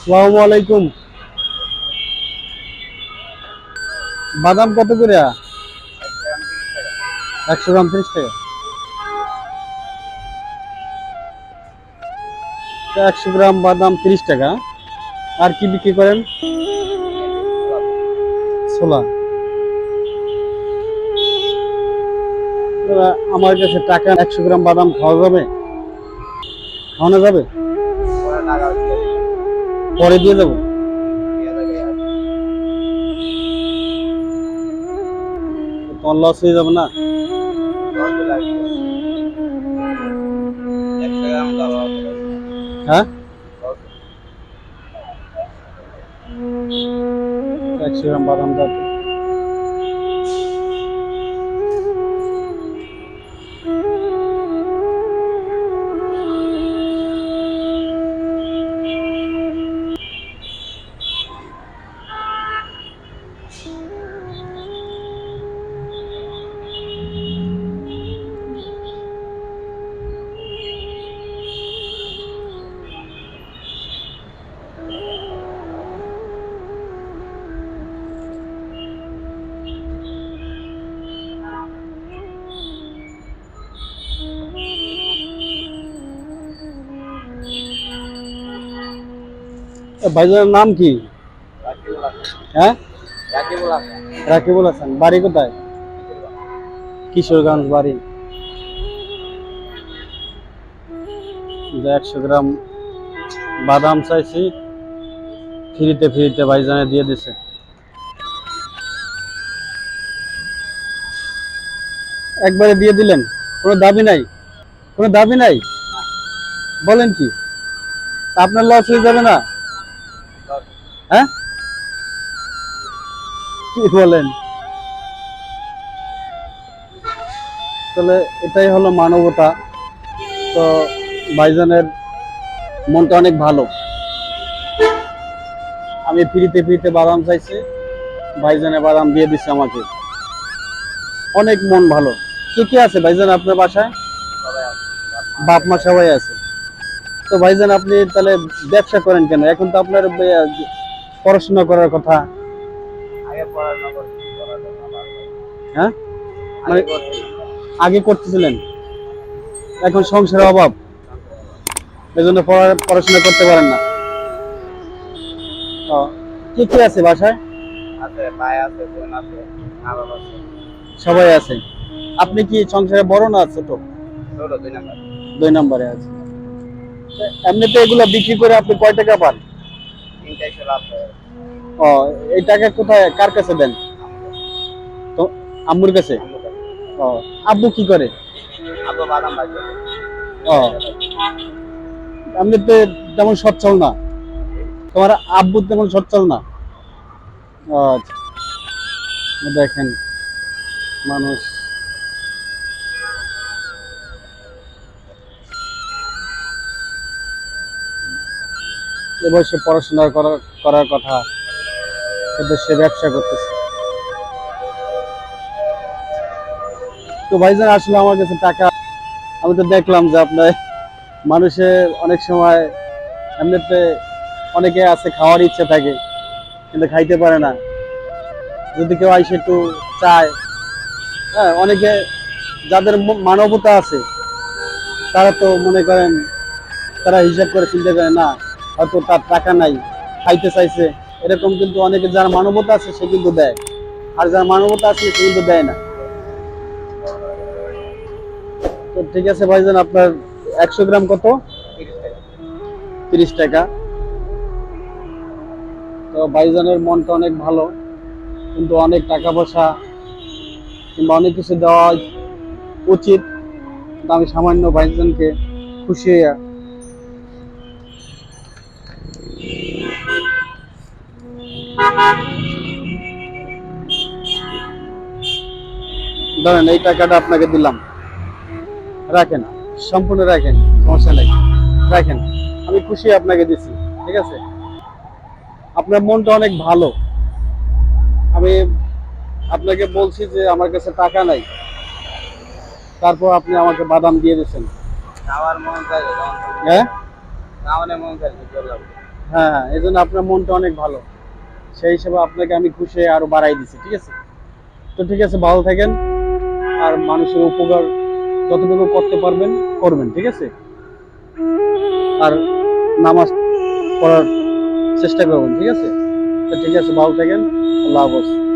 আসসালামু আলাইকুম। বাদাম কত করে? একশো গ্রাম তিরিশ টাকা। একশো গ্রাম বাদাম তিরিশ টাকা। আর কি বিক্রি করেন? ছোলা। আমার কাছে টাকা একশো গ্রাম বাদাম খাওয়া যাবে? খাওয়ানো যাবে? পরে দিয়ে দেবো। তোমার লস হয়ে যাবে না? হ্যাঁ? একশো গ্রাম বাদাম দাও। ভাইজানের নাম কি? হ্যাঁ? রাকিবুল হাসান। বাড়ি কোথায়? কিশোরগঞ্জ বাড়ি। একশো গ্রাম বাদাম চাইছি, ফ্রিতে ফ্রিতে ভাইজানে দিয়ে দিছে। একবারে দিয়ে দিলেন? কোনো দাবি নাই? কোনো দাবি নাই? বলেন কি? আপনার লস হয়ে যাবে না? হ্যাঁ? কি বলেন? তাহলে এটাই হলো মানবতা। তো ভাইজানের মনটা অনেক ভালো। আমি ফ্রিতে ফ্রিতে বাদাম চাইছি, ভাইজানে বাদাম দিয়ে দিচ্ছে আমাকে। অনেক মন ভালো। কে কে আছে ভাইজান আপনার বাসায়? বাপ মা সবাই আছে। তো ভাইজান আপনি তাহলে ব্যবসা করেন কেন? এখন তো আপনার পড়াশোনা করার কথা? হ্যাঁ? মানে আগে করতেছিলেন? এখন সংসারের অভাব। এই জন্য পড়া- পড়াশোনা করতে পারেন না। কে কে আছে বাসায়? সবাই আছে। আপনি কি সংসারে বড় না ছোট? দুই নম্বরে। আছে। এমনিতে এগুলো বিক্রি করে আপনি কয় টাকা পান? ও এই টাকা কোথায় কার কাছে দেন? তো আম্মুর কাছে? ও আব্বু কি করে? ও। এমনিতে তেমন সচ্ছল না? তোমার আব্বু তেমন সচ্ছল না? আচ্ছা। দেখেন মানুষ এ বয়সে পড়াশোনা করার করার কথা, কিন্তু সে ব্যবসা করতেছে। তো ভাইজান, আসলে আমার কাছে টাকা, আমি তো দেখলাম যে আপনার মানুষের অনেক সময় এমনিতে অনেকে আছে, খাওয়ার ইচ্ছা থাকে, কিন্তু খাইতে পারে না। যদি কেউ আইসে একটু চায় হ্যাঁ অনেকে যাদের মানবতা আছে, তারা তো মনে করেন, তারা হিসাব করে চিন্তা করে, না হয়তো তার টাকা নাই, খাইতে চাইছে। এরকম কিন্তু অনেকে যার মানবতা আছে, সে কিন্তু দেয়। আর যার মানবতা আছে, সে কিন্তু দেয় না। তো ঠিক আছে ভাইজান, আপনার একশো গ্রাম কত? তিরিশ টাকা। তো ভাইজানের মনটা অনেক ভালো, কিন্তু অনেক টাকা পয়সা কিংবা অনেক কিছু দেওয়া উচিত। আমি সামান্য ভাইজানকে খুশি ধরেন এই টাকাটা আপনাকে দিলাম। রাখেন সম্পূর্ণ রাখেন সমস্যা নেই। রাখেন আমি খুশি আপনাকে দিছি ঠিক আছে? আপনার মনটা অনেক ভালো। আমি আপনাকে বলছি যে আমার কাছে টাকা নাই। তারপর আপনি আমাকে বাদাম দিয়ে দিচ্ছেন মন হ্যাঁ? মন চাইছে হ্যাঁ এই জন্য আপনার মনটা অনেক ভালো। সেই হিসেবে আপনাকে আমি খুশি আরও বাড়াই দিছি, ঠিক আছে? তো ঠিক আছে, ভালো থাকেন আর মানুষের উপকার যতটুকু করতে পারবেন, করবেন, ঠিক আছে? আর নামাজ পড়ার চেষ্টা করবেন, ঠিক আছে? তো ঠিক আছে, ভালো থাকেন, আল্লাহ হাফজ।